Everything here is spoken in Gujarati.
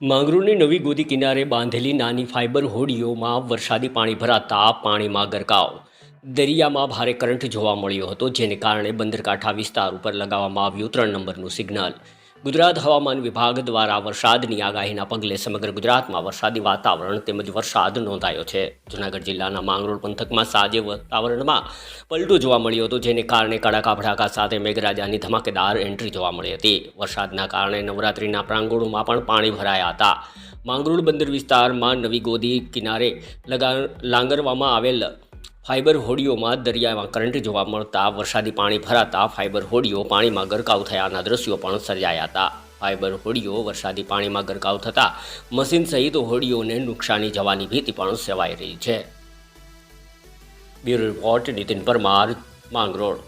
માંગરોળની નવી ગોદી કિનારે બાંધેલી નાની ફાઇબર હોડીઓમાં વરસાદી પાણી ભરાતા પાણીમાં ગરકાવ. દરિયામાં ભારે કરંટ જોવા મળ્યો હતો, જેને કારણે બંદરકાંઠા વિસ્તાર ઉપર લગાવવામાં આવ્યું ત્રણ નંબરનું સિગ્નલ. ગુજરાત હવામાન વિભાગ દ્વારા વરસાદની આગાહીના પગલે સમગ્ર ગુજરાતમાં વરસાદી વાતાવરણ તેમજ વરસાદ નોંધાયો છે. જૂનાગઢ જિલ્લાના માંગરોળ પંથકમાં સાંજે વાતાવરણમાં પલટો જોવા મળ્યો હતો, જેને કારણે કડાકા ભડાકા સાથે મેઘરાજાની ધમાકેદાર એન્ટ્રી જોવા મળી હતી. વરસાદના કારણે નવરાત્રિના પ્રાંગણોમાં પણ પાણી ભરાયા હતા. માંગરોળ બંદર વિસ્તારમાં નવી ગોદી કિનારે લગા, લાંગરવામાં આવેલ ફાઇબર હોડીઓમાં દરિયામાં કરંટ જોવા મળતા વરસાદી પાણી ભરાતા ફાઇબર હોડીઓ પાણીમાં ગરકાવ થયાના દ્રશ્યો પણ સર્જાયા હતા. ફાઇબર હોડીઓ વરસાદી પાણીમાં ગરકાવ થતાં મશીન સહિત હોડીઓને નુકસાની જવાની ભીતિ પણ સેવાઈ રહી છે. Bureau report Nitin Parmar, Mangrol.